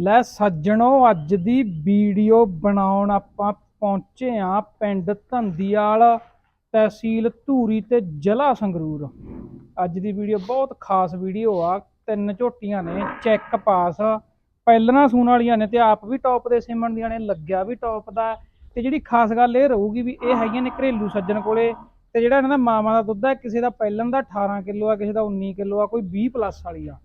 ਲੈ ਸੱਜਣੋ, ਅੱਜ ਦੀ ਵੀਡੀਓ ਬਣਾਉਣ ਆਪਾਂ ਪਹੁੰਚੇ ਆ ਪਿੰਡ ਧੰਦੀਵਾਲ ਤਹਿਸੀਲ ਧੂਰੀ ਤੇ ਜ਼ਿਲ੍ਹਾ ਸੰਗਰੂਰ। ਅੱਜ ਦੀ ਵੀਡੀਓ ਬਹੁਤ ਖਾਸ ਵੀਡੀਓ ਆ, ਤਿੰਨ ਝੋਟੀਆਂ ਨੇ, ਚੈੱਕ ਪਾਸ। ਪਹਿਲਾਂ ਸੂਣ ਵਾਲੀਆਂ ਨੇ ਤੇ ਆਪ ਵੀ ਟੌਪ ਦੇ ਸਿਮਣ ਦੀਆਂ ਨੇ, ਲੱਗਿਆ ਵੀ ਟੌਪ ਦਾ। ਤੇ ਜਿਹੜੀ ਖਾਸ ਗੱਲ ਇਹ ਰਹੂਗੀ ਵੀ ਇਹ ਹੈਗੀਆਂ ਨੇ ਘਰੇਲੂ ਸੱਜਣ ਕੋਲੇ। ਤੇ ਜਿਹੜਾ ਇਹਨਾਂ ਦਾ ਮਾਵਾਂ ਦਾ ਦੁੱਧ ਹੈ, ਕਿਸੇ ਦਾ ਪਹਿਲਾਂ ਦਾ 18 ਕਿਲੋ ਆ, ਕਿਸੇ ਦਾ 19 ਕਿਲੋ ਆ, ਕੋਈ 20 ਪਲੱਸ ਵਾਲੀ ਆ।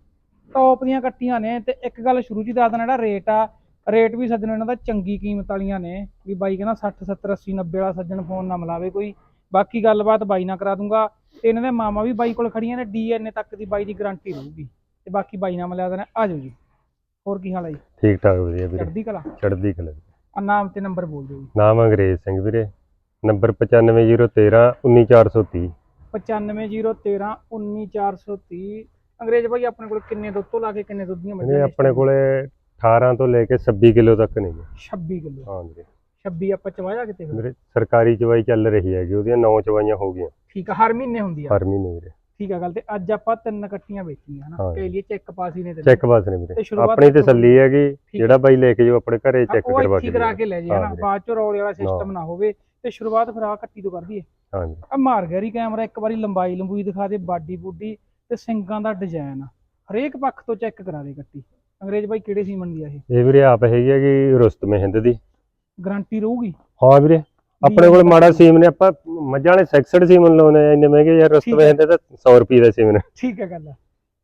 ਟੌਪ ਦੀਆਂ ਕੱਟੀਆਂ ਨੇ ਤੇ ਇੱਕ ਗੱਲ ਸ਼ੁਰੂ ਚ ਦੱਸ ਦੇਣਾ ਜਿਹੜਾ ਰੇਟ ਆ ਰੇਟ ਵੀ ਸੱਜਣ ਇਹਨਾਂ ਦਾ ਚੰਗੀ ਕੀਮਤ ਵਾਲੀਆਂ ਨੇ ਵੀ ਬਾਈ ਕਹਿੰਦਾ 60 70 80 90 ਵਾਲਾ ਸੱਜਣ ਫੋਨ ਨਾ ਮਿਲਾਵੇ ਕੋਈ। ਬਾਕੀ ਗੱਲਬਾਤ ਬਾਈ ਨਾਲ ਕਰਾ ਦੂੰਗਾ। ਤੇ ਇਹਨਾਂ ਦੇ ਮਾਮਾ ਵੀ ਬਾਈ ਕੋਲ ਖੜੀਆਂ ਨੇ ਡੀਐਨਏ ਤੱਕ ਦੀ ਬਾਈ ਦੀ ਗਾਰੰਟੀ ਰਹੂਗੀ। ਤੇ ਬਾਕੀ ਬਾਈ ਨਾਲ ਮਿਲਿਆ ਦੇਣਾ। ਆ ਜਾਓ ਜੀ। ਹੋਰ ਕੀ ਹਾਲ ਹੈ ਜੀ? ਠੀਕ ਠਾਕ ਵਧੀਆ ਵੀਰੇ। ਚੜ੍ਹਦੀ ਕਲਾ? ਚੜ੍ਹਦੀ ਕਲਾ। ਆ ਨਾਮ ਤੇ ਨੰਬਰ ਬੋਲ ਦਿਓ ਜੀ। ਨਾਮ ਅੰਗਰੇਜ਼ ਸਿੰਘ ਵੀਰੇ। ਨੰਬਰ 95013 19430 95013 19430 ਅੰਗਰੇਜ਼ ਭਾਈ ਆਪਣੇ ਕੋਲ ਕਿੰਨੇ ਦੁੱਧ ਤੋਂ ਲਾ ਕੇ ਕਿੰਨੇ ਦੁੱਧ ਦੀਆਂ ਮੱਝਾਂ ਨੇ? ਆਪਣੇ ਕੋਲੇ 18 ਤੋਂ ਲੈ ਕੇ 26 ਕਿਲੋ ਤੱਕ ਨੇ ਜੀ 26 ਕਿਲੋ। ਹਾਂ ਵੀਰੇ। 26 ਆਪਾਂ ਚਵਾਇਆ ਕਿਤੇ ਫਿਰ? ਸਰਕਾਰੀ ਚਵਾਈ ਚੱਲ ਰਹੀ ਹੈਗੀ ਉਹਦੀਆਂ 9 ਚਵਾਈਆਂ ਹੋ ਗਈਆਂ। ਠੀਕ ਆ ਹਰ ਮਹੀਨੇ ਹੁੰਦੀ ਆ ਹਰ ਮਹੀਨੇ ਵੀਰੇ। ਠੀਕ ਆ ਗੱਲ ਤੇ ਅੱਜ ਆਪਾਂ ਤਿੰਨ ਕੱਟੀਆਂ ਵੇਚੀਆਂ ਹਨਾ? ਹਾਂ। ਕਈ ਲਈ ਚੈੱਕ ਪਾਸ ਹੀ ਨੇ ਤਿੰਨ। ਚੈੱਕ ਪਾਸ ਨੇ ਤੇ ਵੀਰੇ ਸ਼ੁਰੂਆਤ ਆਪਣੀ ਤਸੱਲੀ ਹੈਗੀ ਠੀਕ ਜਿਹੜਾ ਬਾਈ ਲੈ ਕੇ ਜੋ ਆਪਣੇ ਘਰੇ ਚੈੱਕ ਉਹ ਕਰਵਾ ਇੱਥੇ ਕੇ ਕਰਾ ਕੇ ਲੈ ਜੇ ਹਾਂ ਹਨਾ? ਵੀਰੇ। ਬਾਅਦ ਚ ਰੌਲੇ ਵਾਲਾ ਸਿਸਟਮ ਨਾ ਹੋਵੇ ਤੇ ਸ਼ੁਰੂਆਤ ਫਿਰ ਆ ਕੱਟੀ ਤੋਂ ਕਰ ਦਈਏ। ਹਾਂ ਜੀ ਆ ਮਾਰ ਗਿਆ ਰੀ ਕੈਮਰਾ ਇੱਕ ਵਾਰੀ ਲੰਬਾਈ ਲੰਬੂਈ ਦਿਖਾ ਦੇ ਬਾਡੀ ਬੂਡੀ ਤੇ ਸਿੰਗਾਂ ਦਾ ਡਿਜ਼ਾਈਨ ਹਰੇਕ ਪੱਖ ਤੋਂ ਚੈੱਕ ਕਰਾ ਦੇ ਕੱਟੀ ਅੰਗਰੇਜ਼ ਬਾਈ ਕਿਹੜੇ ਸੀਮਨ ਦੀ ਆ ਇਹ? ਇਹ ਵੀਰੇ ਆਪ ਹੈਗੀ ਹੈਗੀ ਰੁਸਤਮ ਹਿੰਦ ਦੀ। ਗਾਰੰਟੀ ਰਹੂਗੀ? ਹਾਂ ਵੀਰੇ। ਆਪਣੇ ਕੋਲ ਮਾੜਾ ਸੀਮ ਨੇ ਆਪਾਂ ਮੱਝਾਂ ਵਾਲੇ ਸੈਕਸਡ ਸੀਮਨ ਲਾਉਣੇ ਆ ਇੰਨੇ ਮਹਿੰਗੇ ਯਾਰ ਰੁਸਤਮ ਹੈ। ਹਿੰਦ ਦਾ 100 ਰੁਪਏ ਦਾ ਸੀਮਨ। ਠੀਕ ਹੈ ਗੱਲ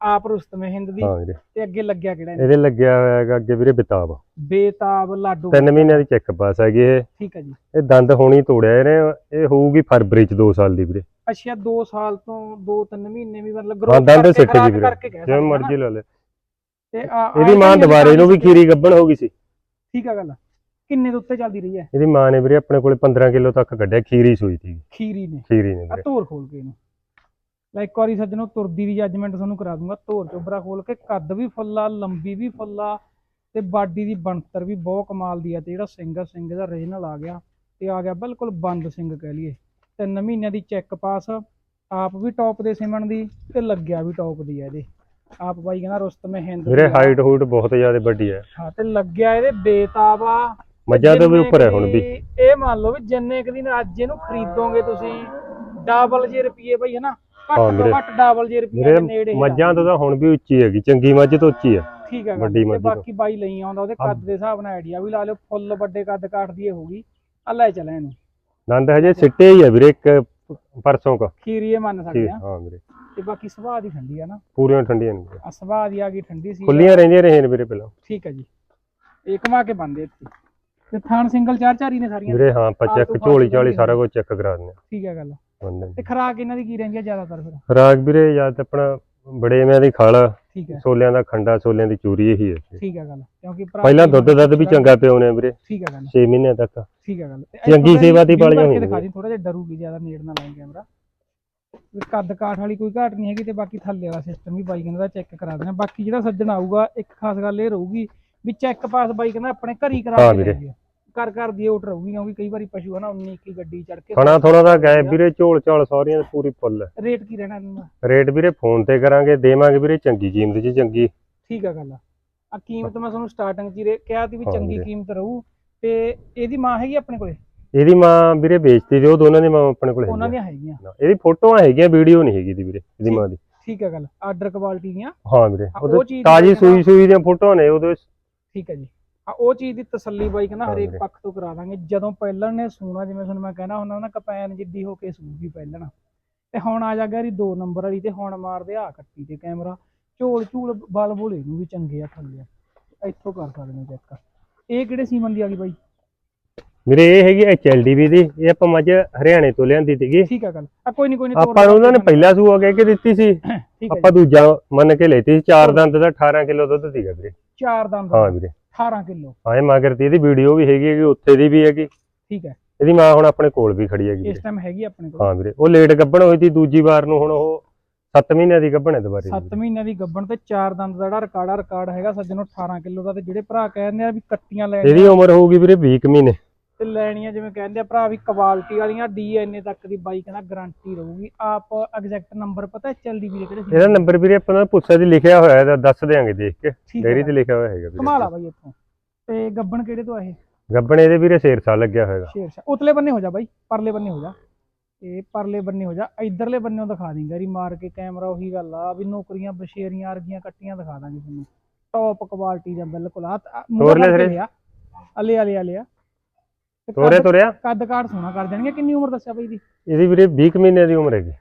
ਆਪ ਰੁਸਤਮ ਹਿੰਦ ਦੀ ਹਾਂ ਵੀਰੇ। ਤੇ ਅੱਗੇ ਲੱਗਿਆ ਕਿਹੜਾ? ਇਹਦੇ ਲੱਗਿਆ ਹੋਇਆ ਹੈਗਾ ਅੱਗੇ ਵੀਰੇ ਬਿਤਾਬ। ਬੇਤਾਬ ਲਾਡੂ। ਤਿੰਨ ਮਹੀਨਿਆਂ ਦੀ ਚੈੱਕ ਪਾਸ ਹੈਗੀ ਇਹ। ਠੀਕ ਹੈ ਜੀ। ਇਹ ਦੰਦ ਹੋਣੀ ਤੋੜਿਆ ਇਹਨੇ ਇਹ ਹੋਊਗੀ ਫਰਵਰੀ ਚ 2 ਸਾਲ ਦੀ ਵੀਰੇ। ਅੱਛਾ 2 ਸਾਲ ਤੋਂ 2-3 ਮਹੀਨੇ ਵੀ ਮਤਲਬ growth ਦੰਦ ਸਿੱਟ ਗਈ ਵੀਰੇ। ਜਿਵੇਂ। ਮਰਜ਼ੀ ਲਾ ਲੈ। ਤੇ ਆ- ਇਹਦੀ ਮਾਂ ਦੁਬਾਰੇ ਇਹਨੂੰ ਵੀ ਖੀਰੀ ਗੱਭਣ ਹੋ ਗਈ ਸੀ। ਠੀਕ ਆ ਗੱਲ। ਕਿੰਨੇ ਦੇ ਉੱਤੇ ਚੱਲਦੀ ਰਹੀ ਹੈ? ਇਹਦੀ ਮਾਂ ਨੇ ਵੀਰੇ ਆਪਣੇ ਕੋਲੇ 15 ਕਿਲੋ ਤੱਕ ਕੱਢਿਆ ਖੀਰੀ ਸੂਈ ਸੀ। ਖੀਰੀ ਨੇ। ਖੀਰੀ ਨੇ ਆ ਵੀਰੇ। ਧੋਰ ਖੋਲ ਕੇ ਇਹਨੂੰ। ਲੈ ਇੱਕ ਵਾਰੀ ਸੱਜਣੋ ਤੁਰਦੀ ਦੀ ਜੱਜਮੈਂਟ ਤੁਹਾਨੂੰ ਕਰਾ ਦੂੰਗਾ ਧੋਰ ਚੋਬਰਾ ਖੋਲ ਕੇ ਕੱਦ ਵੀ ਫੁੱਲਾ ਲੰਬੀ ਵੀ ਫੁੱਲਾ ਤੇ ਬਾਡੀ ਦੀ ਬਣਤਰ ਵੀ ਬਹੁਤ ਕਮਾਲ ਦੀ ਆ ਤੇ ਜਿਹੜਾ ਸਿੰਘ ਆ ਸਿੰਘ ਦਾ ਰੀਜਨਲ ਆ ਗਿਆ ਤੇ ਆ ਗਿਆ ਬਿਲਕੁਲ ਬੰਦ ਸਿੰਘ ਕਹਿ ਲਈਏ। ਤਿੰਨ ਮਹੀਨਿਆਂ ਦੀ ਚੈੱਕ ਪਾਸ ਆਪ ਵੀ ਟੌਪ ਦੇ ਸਿਮਣ ਦੀ ਤੇ ਲੱਗਿਆ ਵੀ ਟੌਪ ਦੀ ਆ ਇਹਦੇ। ਆਪ ਬਾਈ ਕਹਿੰਦਾ ਰੁਸਤਮ ਹਿੰਦ ਵੀਰੇ। ਹਾਈਟ ਹੂਟ ਬਹੁਤ ਜ਼ਿਆਦਾ ਵੱਡੀ ਹੈ ਹਾਂ ਤੇ ਲੱਗਿਆ ਇਹਦੇ ਬੇਤਾਬ ਆ। ਮੱਝਾਂ ਤੋਂ ਵੀ ਉੱਪਰ ਹੈ ਹੁਣ ਵੀ। ਇਹ ਮੰਨ ਲਓ ਵੀ ਜਿੰਨੇ ਕੁ ਦਿਨ ਅੱਜ ਇਹਨੂੰ ਖਰੀਦੋਗੇ ਤੁਸੀਂ ਡਬਲ ਜੇ ਰੁਪਏ ਬਈ ਹਨਾ? ਹਾਂ ਘੱਟ ਤੋਂ। ਘੱਟ ਡਬਲ ਜੇ ਰੁਪਏ ਦੇ ਨੇੜੇ ਹੀ ਮੱਝਾਂ ਤੋਂ ਤਾਂ ਹੁਣ ਵੀ ਉੱਚੀ ਹੈਗੀ ਚੰਗੀ ਮੱਝ ਤੋਂ ਉੱਚੀ ਹੈ ਠੀਕ ਹੈ ਵੱਡੀ ਮੱਝ। ਬਾਕੀ ਬਾਈ ਲਈ ਆਉਂਦਾ ਉਹਦੇ ਕੱਦ ਦੇ ਹਿਸਾਬ ਨਾਲ ਆਈਡੀਆ ਵੀ ਲਾ ਲਿਓ ਫੁੱਲ ਵੱਡੇ ਕੱਦ ਕਾਠ ਦੀ ਇਹ ਹੋਊਗੀ ਆ ਲੈ ਚੱਲੇ ਇਹਨੂੰ। ਦੰਦ ਹਜੇ ਸਿੱਟੇ ਹੀ ਹੈ ਵੀਰੇ ਇੱਕ ਪਰਸੋਂ ਕਾ। ਖੀਰੀਏ ਮੰਨ ਸਕਦੇ ਆ। ਹਾਂ ਵੀਰੇ। ਤੇ ਬਾਕੀ ਸੁਭਾਅ ਦੀ ਠੰਡੀ ਆ ਨਾ। ਪੂਰੀਆਂ ਠੰਡੀਆਂ ਨੇ। ਆ ਸੁਭਾਅ ਦੀ ਆ ਗਈ ਠੰਡੀ ਸੀ। ਖੁੱਲੀਆਂ ਰਹਿੰਦੀਆਂ ਰਹੇ ਨੇ ਵੀਰੇ ਪਹਿਲਾਂ। ਠੀਕ ਹੈ ਜੀ। ਇਹ ਘੁਮਾ ਕੇ ਬੰਦੇ ਇੱਥੇ। ਤੇ ਥਾਣ ਸਿੰਗਲ ਚਾਰ ਚਾਰੀ ਨੇ ਸਾਰੀਆਂ। ਵੀਰੇ ਹਾਂ ਆਪਾਂ ਚੈੱਕ ਝੋਲੀ ਝਾਲੀ ਸਾਰਾ ਕੁਝ ਚੈੱਕ ਕਰਾ ਦਿੰਦੇ ਠੀਕ ਹੈ ਗੱਲ। ਆ ਤੇ ਖਰਾਕ ਇਹਨਾਂ ਦੀ ਕੀ ਰਹਿੰਦੀ ਆ ਜ਼ਿਆਦਾਤਰ ਫਿਰ? ਖਰਾਕ ਵੀਰੇ ਜਾਂ ਤਾਂ ਆਪਣਾ ਬੜੇਵਿਆਂ ਦੀ ਖਲ ਠੀਕ ਹੈ। ਸੋਲਿਆਂ ਦਾ ਖੰਡਾ ਸੋਲਿਆਂ ਦੀ ਚੂਰੀ ਇਹੀ ਹੈ। ਠੀਕ ਹੈ ਗੱਲ ਕਿਉਂਕਿ ਪਹਿਲਾਂ ਦੁੱਧ ਦੱਧ ਵੀ ਚੰਗਾ ਪਿਉਨੇ ਆ ਵੀਰੇ ਠੀਕ ਹੈ ਗੱਲ। 6 ਮਹੀਨਿਆਂ ਤੱਕ। ਠੀਕ ਹੈ ਗੱਲ। ਚੰਗੀ ਸੇਵਾ ਦੀ ਕਰਕੇ ਹੋਈਆਂ। ਦਿਖਾ ਦੀ ਥੋੜਾ ਜਿਹਾ ਡਰੂਗੀ ਜ਼ਿਆਦਾ ਨੇੜ ਨਾ ਲਾਈ ਕੈਮਰਾ। ਕੱਦ ਕਾਠ ਵਾਲੀ ਕੋਈ ਘਾਟ ਨਹੀਂ ਹੈਗੀ ਤੇ ਬਾਕੀ ਥੱਲੇ ਵਾਲਾ ਸਿਸਟਮ ਵੀ ਬਾਈ ਕਹਿੰਦਾ ਦਾ ਚੈੱਕ ਕਰਾ ਦੇਣਾ। ਬਾਕੀ ਜਿਹੜਾ ਸੱਜਣ ਆਊਗਾ ਇੱਕ ਖਾਸ ਗੱਲ ਇਹ ਰਹੂਗੀ ਵੀ ਚੈੱਕ ਪਾਸ ਬਾਈ ਕਹਿੰਦਾ ਆਪਣੇ ਘਰ ਹੀ ਕਰਾ ਹਾਂ ਕੇ ਵੀਰੇ। ਘਰ ਘਰ ਦੀ ਓਟ ਰਹੂਗੀ ਕਿਉਂਕਿ ਕਈ ਵਾਰੀ ਪਸ਼ੂ ਹਨਾ 19 ਕੀ ਗੱਡੀ ਚੜ ਕੇ ਖਾਣਾ ਥੋੜਾ ਦਾ ਗੈਪ ਵੀਰੇ ਝੋਲ ਝਾਲ ਸਾਰੀਆਂ ਦੀ ਪੂਰੀ ਫੁੱਲ। ਹੈ ਰੇਟ ਕੀ ਰਹਿਣਾ ਇਹਨਾਂ ਦਾ? ਰੇਟ ਵੀਰੇ ਫੋਨ ਤੇ ਕਰਾਂਗੇ ਦੇਵਾਂਗੇ ਵੀਰੇ ਚੰਗੀ ਕੀਮਤ 'ਚ ਚੰਗੀ। ਠੀਕ ਹੈ ਗੱਲ ਆ। ਕੀਮਤ ਮੈਂ ਤੁਹਾਨੂੰ ਸਟਾਰਟਿੰਗ 'ਚ ਹੀ ਰੇ- ਕਿਹਾ ਸੀ ਵੀ ਹਾਂ ਚੰਗੀ। ਕੀਮਤ ਰਹੂ ਤੇ ਇਹਦੀ ਮਾਂ ਹੈਗੀ ਆਪਣੇ ਕੋਲੇ? ਇਹਦੀ ਮਾਂ ਵੀਰੇ ਵੇਚਤੀ ਤੇ ਉਹ ਦੋਨਾਂ ਦੀ ਮਾਂ ਆਪਣੇ ਕੋਲ ਉਹਨਾਂ ਹੈਗੀ ਦੀਆਂ ਹੈਗੀਆਂ? ਆ। ਇਹਦੀ ਫੋਟੋਆਂ ਹੈਗੀਆਂ ਵੀਡੀਓ ਨਹੀਂ ਹੈਗੀ ਦੀ ਵੀਰੇ ਇਹਦੀ ਮਾਂ ਦੀ। ਠੀਕ ਹੈ ਗੱਲ ਆਰਡਰ ਕੁਆਲਿਟੀ ਦੀਆਂ? ਹਾਂ ਵੀਰੇ ਹਾਂ, ਉਹ ਉਹਦੇ ਚੀਜ਼ ਤਾਜੀ ਸੂਈ ਸੂਈ ਦੀਆਂ ਫੋਟੋਆਂ ਨੇ ਉਹਦੇ ਠੀਕ ਹੈ ਜੀ। ਆ ਉਹ ਚੀਜ਼ ਦੀ ਤਸੱਲੀ ਬਾਈ ਕਹਿੰਦਾ ਹਰੇਕ। ਪੱਖ ਤੋਂ ਕਰਾ ਦਾਂਗੇ। ਜਦੋਂ ਪਹਿਲਣ ਨੇ ਸੂਣਾ ਜਿਵੇਂ ਤੁਹਾਨੂੰ ਮੈਂ ਕਹਿਣਾ ਹੁੰਦਾ ਨਾ ਕਪੈਨ ਜਿੱਡੀ ਹੋ ਕੇ ਸੂਗੀ ਪਹਿਲਣ। ਤੇ ਹੁਣ ਆ ਜਾ ਗਿਆ ਰੀ 2 ਨੰਬਰ ਵਾਲੀ ਤੇ ਹੁਣ ਮਾਰਦੇ ਆ ਕੱਟੀ ਤੇ ਕੈਮਰਾ। ਝੋਲ ਝੂਲ ਬਲ ਬੋਲੇ ਨੂੰ ਵੀ ਚੰਗੇ ਆ ਥੱਲੇ। ਇੱਥੋਂ ਕਰ ਸਕਦੇ ਨੇ ਚੈੱਕ। ਇਹ ਕਿਹੜੇ ਸੀਮਨ ਦੀ ਆ ਗਈ ਬਾਈ? ਵੀਰੇ ਇਹ ਹੈਗੀ ਐਚਐਲਡੀਵੀ ਦੀ। ਇਹ ਆਪਾਂ ਮੱਝ ਹਰਿਆਣੇ ਤੋਂ ਲਿਆਂਦੀ ਸੀਗੀ। ਠੀਕ ਆ ਗੱਲ। ਆ ਕੋਈ ਨਹੀਂ ਕੋਈ ਨਹੀਂ ਆਪਾਂ ਨੂੰ ਉਹਨਾਂ ਨੇ ਪਹਿਲਾ ਸੂਆ ਕਹਿ ਕੇ ਦਿੱਤੀ ਸੀ। ਆਪਾਂ ਦੂਜਾ ਮੰਨ ਕੇ ਲੈਤੀ ਸੀ। ਚਾਰ ਦੰਦ ਦਾ 18 ਕਿਲੋ ਦੁੱਧ ਸੀਗਾ ਵੀਰੇ। ਚਾਰ ਦੰਦ। ਹਾਂ ਵੀਰੇ। 18 ਕਿਲੋ। ਹਾਂ ਮਗਰ ਦੀ ਇਹਦੀ ਵੀਡੀਓ ਵੀ ਹੈਗੀ ਹੈਗੀ ਉੱਥੇ ਦੀ ਵੀ ਹੈਗੀ। ਠੀਕ ਹੈ। ਇਹਦੀ ਮਾਂ ਹੁਣ ਆਪਣੇ ਕੋਲ ਵੀ ਖੜੀ ਹੈਗੀ ਇਸ ਟਾਈਮ ਹੈਗੀ ਆਪਣੇ ਕੋਲ। ਹਾਂ ਵੀਰੇ ਉਹ ਲੇਟ ਗੱਭਣ ਹੋਈ ਸੀ ਦੂਜੀ ਵਾਰ ਨੂੰ ਹੁਣ ਉਹ 7 ਮਹੀਨਿਆਂ ਦੀ ਗੱਭਣ ਹੈ ਦੁਬਾਰੇ 7 ਮਹੀਨਿਆਂ ਦੀ ਗੱਬਣ ਤੇ ਚਾਰ ਦੰਦ ਦਾ ਜਿਹੜਾ ਰਿਕਾਰਡ ਰਿਕਾਰਡ ਹੈਗਾ ਸੱਜਣੋ 18 ਕਿਲੋ ਦਾ ਤੇ ਜਿਹੜੇ ਭਰਾ ਕਹਿੰਦੇ ਆ ਵੀ ਕੱਟੀਆਂ ਲੈ ਇਹਦੀ ਉਮਰ ਹੋਊਗੀ ਵੀਰੇ 20 ਕੁ ਮਹੀਨੇ। ਤੇ ਲੈਣੀਆਂ ਜਿਵੇਂ ਕਹਿੰਦੇ ਆ ਭਰਾ ਵੀ ਕੁਆਲਿਟੀ ਵਾਲੀਆਂ ਡੀਐਨਏ ਤੱਕ ਦੀ ਬਾਈ ਕਹਿੰਦਾ ਗਾਰੰਟੀ ਰਹੂਗੀ। ਆਪ ਐਗਜ਼ੈਕਟ ਨੰਬਰ ਪਤਾ ਚੱਲਦੀ ਵੀ ਕਿਹੜੇ ਸੀ? ਇਹਦਾ ਨੰਬਰ ਵੀਰੇ ਆਪਾਂ ਨੂੰ ਪੁੱਛਾ ਦੀ ਲਿਖਿਆ ਹੋਇਆ ਹੈ ਦੱਸ ਦਿਆਂਗੇ ਦੇਖ ਕੇ। ਡੇਰੀ ਤੇ ਲਿਖਿਆ ਹੋਇਆ ਹੈਗਾ ਕਮਾਲ ਆ ਵੀਰੇ ਬਾਈ ਇੱਥੋਂ। ਤੇ ਗੱਬਣ ਕਿਹੜੇ ਤੋਂ ਆ ਇਹ? ਗੱਬਣ ਇਹਦੇ ਵੀਰੇ ਸ਼ੇਰ ਸਾਲ ਲੱਗਿਆ ਹੋਏਗਾ ਸ਼ੇਰ ਸ਼ਾ ਉਤਲੇ ਬੰਨੇ ਹੋ ਜਾ ਬਾਈ ਪਰਲੇ ਬੰਨੇ ਹੋ ਜਾ। ਇਹ ਪਰਲੇ ਬੰਨੇ ਹੋ ਜਾ ਇਧਰਲੇ ਬੰਨੇੋਂ ਦਿਖਾ ਦਿੰਗਾ ਰੀ ਮਾਰ ਕੇ ਕੈਮਰਾ ਉਹੀ ਗੱਲ ਆ ਵੀ ਨੌਕਰੀਆਂ ਬਸ਼ੇਰੀਆਂ ਵਰਗੀਆਂ ਕੱਟੀਆਂ ਦਿਖਾ ਦਾਂਗੇ ਤੁਹਾਨੂੰ। ਟੌਪ ਕੁਆਲਿਟੀ ਦਾ ਬਿਲਕੁਲ ਆ ਤੋਰ ਲੈ ਵੀਰੇ। ਅਲੇ ਅਲੇ ਅਲੇ ਆ। ਤੇ ਤੋਰੇ ਕੱਦ- ਤੁਰਿਆ? ਕੱਦ ਕਾਠ ਸੋਹਣਾ ਕਰ ਦੇਣਗੇ ਕਿੰਨੀ ਉਮਰ ਦੱਸਿਆ ਬਾਈ ਦੀ? ਇਹਦੀ ਵੀਰੇ 20 ਕੁ ਮਹੀਨੇ ਦੀ ਉਮਰ ਹੈਗੀ।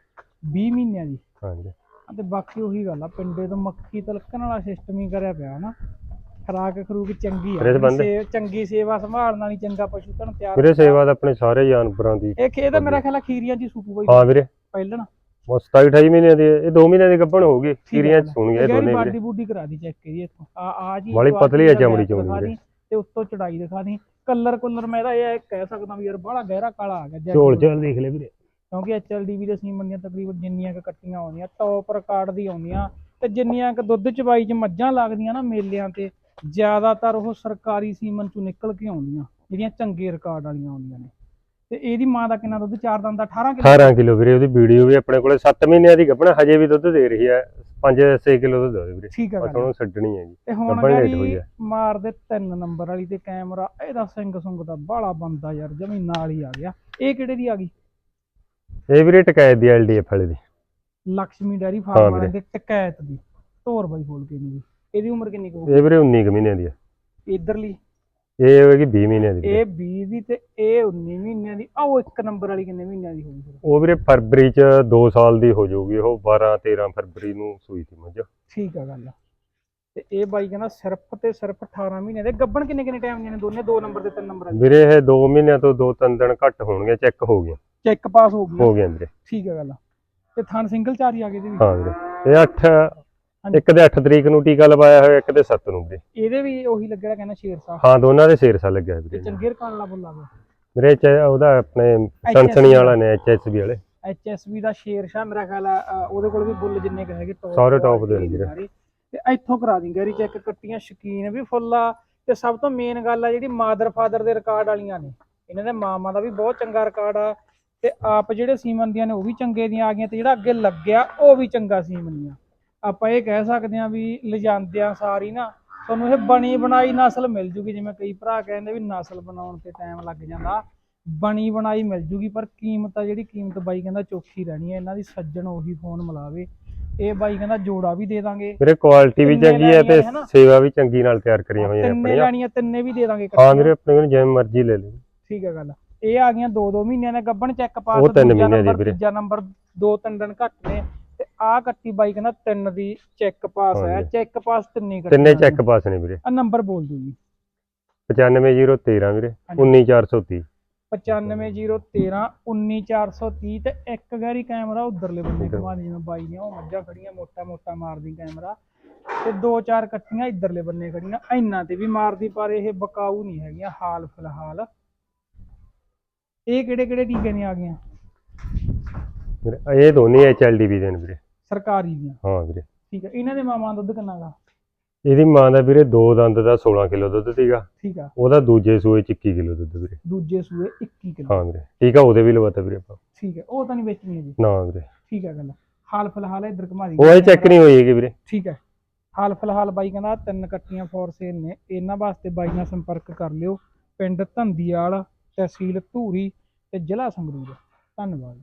20 ਮਹੀਨਿਆਂ ਦੀ? ਹਾਂਜੀ। ਆ ਤੇ ਬਾਕੀ ਉਹੀ ਗੱਲ ਆ ਪਿੰਡੇ ਤੋਂ ਮੱਖੀ ਤਲਕਣ ਵਾਲਾ ਸਿਸਟਮ ਹੀ ਕਰਿਆ ਪਿਆ ਨਾ। ਖਰਾਕ ਖਰੂਕ ਚੰਗੀ ਆ ਬੰਦ। ਸੇ- ਚੰਗੀ ਸੇਵਾ ਸੰਭਾਲਣ ਵਾਲੀ ਚੰਗਾ ਪਸ਼ੂ ਧਨ ਤਿਆਰ ਵੀਰੇ ਸੇਵਾ ਤਾਂ ਆਪਣੇ ਸਾਰੇ ਜਾਨਵਰਾਂ ਦੀ ਇਹ ਖੇਤ ਮੇਰਾ ਖਿਆਲ ਆ ਖੀਰੀਆਂ ਜੀ ਸੂਪੂ ਬਾਈ ਹਾਂ ਵੀਰੇ। ਪਹਿਲਣ। ਉਹ 27 28 ਮਹੀਨਿਆਂ ਦੀ ਹੈ। ਇਹ 2 ਮਹੀਨਿਆਂ ਦੀ ਗੱਬਣ ਹੋਊਗੀ ਕੀਰੀਆਂ ਚ ਸੁਣੀਆਂ ਇਹ ਦੋਨੇ ਵੀਰੇ। ਬਾਡੀ ਬੂਡੀ ਕਰਾ ਦੀ ਚੈੱਕ ਇਹਦੀ ਇੱਥੋਂ। ਆ ਆ ਜੀ ਵਾਲੀ ਪਤਲੀ ਆ ਚਮੜੀ ਚਮੜੀ ਦੀ ਤੇ ਉੱਤੋਂ ਚੜਾਈ ਦਿਖਾ ਦੀ। ਕਲਰ ਕੁਲਰ ਮੈਂ ਇਹਦਾ ਇਹ ਕਹਿ ਸਕਦਾ ਵੀ ਯਾਰ ਬੜਾ ਗਹਿਰਾ ਕਾਲਾ ਆ ਗਿਆ ਝੋਲ ਵਾਲਾ। ਝੋਲ ਦੇਖ ਲੈ ਵੀਰੇ ਕਿਉਂਕਿ ਐਚਐਲਡੀਵੀ ਦੇ ਸੀਮਨ ਦੀਆਂ ਤਕਰੀਬਨ ਜਿੰਨੀਆਂ ਕੁ ਕੱਟੀਆਂ ਆਉਂਦੀਆਂ ਟੌਪ ਰਿਕਾਰਡ ਦੀ ਆਉਂਦੀਆਂ ਤੇ ਜਿੰਨੀਆਂ ਕੁ ਦੁੱਧ ਚਵਾਈ ਚ ਮੱਝਾਂ ਲੱਗਦੀਆਂ ਨਾ ਮੇਲਿਆਂ ਤੇ ਜ਼ਿਆਦਾਤਰ ਉਹ ਸਰਕਾਰੀ ਸੀਮਨ ਚੋਂ ਨਿਕਲ ਕੇ ਆਉਂਦੀਆਂ ਜਿਹੜੀਆਂ ਚੰਗੇ ਰਿਕਾਰਡ ਵਾਲੀਆਂ ਆਉਂਦੀਆਂ ਨੇ ਤੇ ਇਹਦੀ ਮਾਂ ਦਾ ਕਿੰਨਾ ਦੁੱਧ? ਚਾਰ ਦੰਦ ਦਾ 18 ਕਿਲੋ? 18 ਕਿਲੋ ਵੀਰੇ ਉਹਦੀ ਵੀਡੀਓ ਵੀ ਆਪਣੇ ਕੋਲੇ 7 ਮਹੀਨਿਆਂ ਦੀ ਗੱਬਣ ਹਜੇ ਵੀ ਦੁੱਧ ਦੇ ਰਹੀ ਹੈ। 5-6 ਕਿਲੋ ਦੁੱਧ ਦੇ ਵੀਰੇ। ਠੀਕ ਹੈ ਬਸ ਉਹਨੂੰ ਛੱਡਣੀ ਹੈ ਜੀ ਤੇ ਹੁਣ ਗੱਭਣ ਗਾੜੀ ਹੈ। ਮਾਰਦੇ ਤਿੰਨ ਨੰਬਰ ਵਾਲੀ ਤੇ ਕੈਮਰਾ ਇਹਦਾ ਸਿੰਘ ਸੁੰਗ ਦਾ ਬਾਲਾ ਬੰਦਾ ਯਾਰ ਜਮੀ ਨਾਲ ਹੀ ਆ ਗਿਆ। ਇਹ ਕਿਹੜੇ ਦੀ ਆ ਗਈ? ਇਹ ਵੀਰੇ ਟਕਾਇਤ ਦੀ ਐਲਡੀਐਫ ਵਾਲੇ ਦੀ। ਲక్ష్ਮੀ ਡੈਰੀ ਫਾਰਮ ਵਾਲੇ। ਦੇ ਟਕੈਤ ਦੀ। ਧੋਰ ਬਾਈ ਖੋਲ ਕੇ ਨਹੀਂ ਇਹਦੀ ਉਮਰ ਕਿੰਨੀ ਕੁ ਇਹ ਵੀਰੇ 19 ਕੁ ਮਹੀਨਿਆਂ ਦੀ ਹੈ ਇਧਰਲੀ। ਇਹ ਹੋਏਗੀ 20 ਮਹੀਨਿਆਂ ਦੀ। ਇਹ 20 ਦੀ ਤੇ ਇਹ 19 ਮਹੀਨਿਆਂ ਦੀ। ਆਹ ਉਹ ਇੱਕ ਨੰਬਰ ਵਾਲੀ ਕਿੰਨੇ ਮਹੀਨਿਆਂ ਦੀ ਹੋਊਗੀ? ਉਹ ਵੀਰੇ ਫਰਵਰੀ ਚ 2 ਸਾਲ ਦੀ ਹੋ ਜਾਊਗੀ ਉਹ 12 13 ਫਰਵਰੀ ਨੂੰ ਸੂਈ ਸੀ ਮੱਝ। ਠੀਕ ਆ ਗੱਲ ਤੇ ਇਹ ਬਾਈ ਕਹਿੰਦਾ ਸਿਰਫ ਤੇ ਸਿਰਫ 18 ਮਹੀਨੇ ਦੇ। ਗੱਬਣ ਕਿੰਨੇ ਕਿੰਨੇ ਟਾਈਮ ਦੀਆਂ ਨੇ? ਦੋਨੇ ਦੋ ਨੰਬਰ ਤੇ ਤਿੰਨ ਨੰਬਰ ਵਾਲੀ। ਵੀਰੇ ਇਹ 2 ਮਹੀਨਿਆਂ ਤੋਂ 2-3 ਦਿਨ ਘੱਟ ਹੋਣਗੇ ਚੈੱਕ ਹੋ ਗਿਆ ਚੈੱਕ ਪਾਸ ਹੋ ਗਈ ਹੋ ਗਿਆ ਵੀਰੇ। ਠੀਕ ਆ ਗੱਲ ਤੇ ਥਣ ਸਿੰਗਲ ਚਾਰ ਹੀ ਆ ਗਏ ਵੀ ਹਾਂ ਵੀਰੇ। ਇਹ 8 ਇੱਕ ਦੇ 8 ਤਰੀਕ ਨੂੰ ਟੀਕਾ ਲਵਾਇਆ ਹੋਇਆ ਇੱਕ ਦੇ 7 ਨੂੰ ਵੀਰੇ ਇਹਦੇ ਵੀ ਉਹੀ ਲੱਗਿਆ ਕਹਿੰਦਾ ਸ਼ੇਰ ਸਾਹਿਬ। ਹਾਂ ਦੋਨਾਂ ਦੇ ਸੇਰਸਾ ਲੱਗਿਆ ਵੀਰੇ। ਚੰਗੇਰ ਕਾਨ ਵਾਲਾ ਬੁੱਲਾ ਵਾ। ਵੀਰੇ ਚ ਉਹਦਾ ਆਪਣੇ ਸਨਸਨੀ ਵਾਲਾ ਨੇ ਐਚਐਸਬੀ ਵਾਲੇ। ਐਚਐਸਬੀ ਦਾ ਸ਼ੇਰ ਸ਼ਾਹ ਮੇਰਾ ਖਿਆਲ ਆ ਉਹਦੇ ਕੋਲ ਵੀ ਬੁੱਲ ਜਿੰਨੇ ਕ ਹੈਗੇ top ਸਾਰੇ quality ਦੇ ਨੇ ਵੀਰੇ। ਤੇ ਇੱਥੋਂ ਕਰਾ ਦੀ ਗੈਰੀ ਚੈੱਕ ਕੱਟੀਆਂ ਸ਼ਕੀਨ ਵੀ ਫੁੱਲ ਆ। ਤੇ ਸਭ ਤੋਂ ਮੇਨ ਗੱਲ ਆ ਜਿਹੜੀ ਮਾਦਰ ਫਾਦਰ ਦੇ ਰਿਕਾਰਡ ਵਾਲੀਆਂ ਨੇ। ਇਹਨਾਂ ਦੇ ਮਾਮਾ ਦਾ ਵੀ ਬਹੁਤ ਚੰਗਾ ਰਿਕਾਰਡ ਆ। ਤੇ ਆਪ ਜਿਹੜੇ ਸੀਮਨ ਦੀਆਂ ਨੇ ਉਹ ਵੀ ਚੰਗੇ ਦੀਆਂ ਆ ਗਈਆਂ। ਤੇ ਜਿਹੜਾ ਅੱਗੇ ਲੱਗਿਆ ਉਹ ਵੀ ਚੰਗਾ ਸੀਮਨ ਦੀਆਂ। ਆਪਾਂ ਇਹ ਕਹਿ ਸਕਦੇ ਆ ਵੀ ਲਿਜਾਂਦਿਆਂ ਸਾਰੀ ਨਾ ਤੁਹਾਨੂੰ ਇਹ ਬਣੀ ਬਣਾਈ ਨਸਲ ਮਿਲ ਜੂਗੀ ਜਿਵੇਂ ਕਈ ਭਰਾ ਕਹਿੰਦੇ ਵੀ ਨਸਲ ਬਣਾਉਣ ਤੇ ਟਾਈਮ ਲੱਗ ਜਾਂਦਾ। ਬਣੀ ਬਣਾਈ ਮਿਲ ਜੂਗੀ ਪਰ ਕੀਮਤ ਆ ਜਿਹੜੀ ਕੀਮਤ ਬਾਈ ਕਹਿੰਦਾ ਚੋਖੀ ਰਹਿਣੀ ਹੈ ਇਹਨਾਂ ਦੀ ਸੱਜਣ ਉਹੀ ਫੋਨ ਮਿਲਾਵੇ। ਇਹ ਬਾਈ ਕਹਿੰਦਾ ਜੋੜਾ ਵੀ ਦੇ ਦਾਂਗੇ। ਵੀਰੇ ਕੁਆਲਿਟੀ ਵੀ ਚੰਗੀ ਹੈ ਤੇ ਹੈ? ਸੇਵਾ ਵੀ ਚੰਗੀ ਨਾਲ ਤਿਆਰ ਕਰੀਆਂ ਹੋਈਆਂ ਨੇ ਤਿੰਨੇ ਆਪਣੀਆਂ। ਲੈਣੀਆਂ ਤਿੰਨੇ ਵੀ ਦੇ ਦਾਂਗੇ ਹਾਂ। ਵੀਰੇ ਆਪਣੇ ਕੋਲ ਜਿਵੇਂ ਮਰਜ਼ੀ ਲੈ ਲਓ। ਠੀਕ ਹੈ ਗੱਲ। ਇਹ ਆ ਗਈਆਂ ਦੋ ਦੋ ਮਹੀਨਿਆਂ ਦੇ ਗੱਬਣ ਚੈੱਕ ਪਾਸ ਦੂਜਾ ਨੰਬਰ। ਤੀਜਾ ਨੰਬਰ ਦੋ ਤਿੰਨ ਦਿਨ ਘੱਟ ਨੇ। ਆਹ ਕੱਟੀ ਬਾਈ ਕਹਿੰਦਾ ਤਿੰਨ ਦੀ ਚੈੱਕ ਪਾਸ ਹੈ। ਚੈੱਕ ਪਾਸ ਤਿੰਨੇ ਤਿੰਨੇ ਚੈੱਕ ਪਾਸ ਨੇ ਵੀਰੇ। ਆ ਨੰਬਰ ਬੋਲ ਦਿਓ ਜੀ। 95013 ਵੀਰੇ ਹਾਂਜੀ। 19430 95013 19430 ਤੇ ਇੱਕ ਗੈਰੀ ਕੈਮਰਾ ਉਧਰਲੇ ਬੰਨੇ। ਘੁਮਾ ਦੀ ਜਿਵੇਂ ਬਾਈ ਦੀਆਂ ਉਹ ਮੱਝਾਂ ਖੜੀਆਂ ਮੋਟਾ ਮੋਟਾ ਮਾਰਦੀ ਕੈਮਰਾ ਤੇ ਦੋ ਚਾਰ ਕੱਟੀਆਂ ਇਧਰਲੇ ਬੰਨੇ ਖੜੀਆਂ ਇੰਨਾ ਤੇ ਵੀ ਮਾਰਦੀ ਪਰ ਇਹ ਬਕਾਊ ਨਹੀਂ ਹੈਗੀਆਂ ਹਾਲ ਫਿਲਹਾਲ। ਇਹ ਕਿਹੜੇ ਕਿਹੜੇ ਟੀਕੇ ਨੇ ਆ ਗਈਆਂ? ਵੀਰੇ ਇਹ ਦੋਨੇ ਐਚਐਲਡੀਬੀ ਦੇ ਨੇ ਵੀਰੇ। ਸਰਕਾਰੀ ਦੀਆਂ। ਹਾਂ ਵੀਰੇ। ਠੀਕ ਹੈ ਇਹਨਾਂ ਦੇ ਮਾਵਾਂ ਦਾ ਦੁੱਧ ਕਿੰਨਾ ਗਾ? ਇਹਦੀ ਮਾਂ ਦਾ ਵੀਰੇ ਦੋ ਦੰਦ ਦਾ 16 ਕਿਲੋ ਦੁੱਧ ਸੀਗਾ। ਠੀਕ ਆ। ਉਹਦਾ ਦੂਜੇ ਸੂਏ 'ਚ 21 ਕਿਲੋ ਦੁੱਧ ਵੀਰੇ। ਦੂਜੇ ਸੂਏ 21 ਕਿਲੋ। ਹਾਂ ਵੀਰੇ ਠੀਕ ਆ ਉਹਦੇ ਵੀ ਲਵਾਤਾ ਵੀਰੇ ਆਪਾਂ। ਠੀਕ ਹੈ ਉਹ ਤਾਂ ਨਹੀਂ ਵੇਚਣੀ ਹੈ ਜੀ ਨਾ ਵੀਰੇ। ਠੀਕ ਹੈ ਗੱਲ ਹਾਲ ਫਿਲਹਾਲ ਇਧਰ ਘੁਮਾ ਦੀ। ਉਹ ਇਹ ਚੈੱਕ ਨਹੀਂ ਹੋਈ ਹੈਗੀ ਵੀਰੇ। ਠੀਕ ਹੈ ਹਾਲ ਫਿਲਹਾਲ ਬਾਈ ਕਹਿੰਦਾ ਤਿੰਨ ਕੱਟੀਆਂ ਫੋਰ ਸੇਲ ਨੇ। ਇਹਨਾਂ ਵਾਸਤੇ ਬਾਈ ਨਾਲ ਸੰਪਰਕ ਕਰ ਲਿਓ। ਪਿੰਡ ਧੰਦੀਵਾਲ ਤਹਿਸੀਲ ਧੂਰੀ ਤੇ ਜ਼ਿਲ੍ਹਾ ਸੰਗਰੂਰ। ਧੰਨਵਾਦ।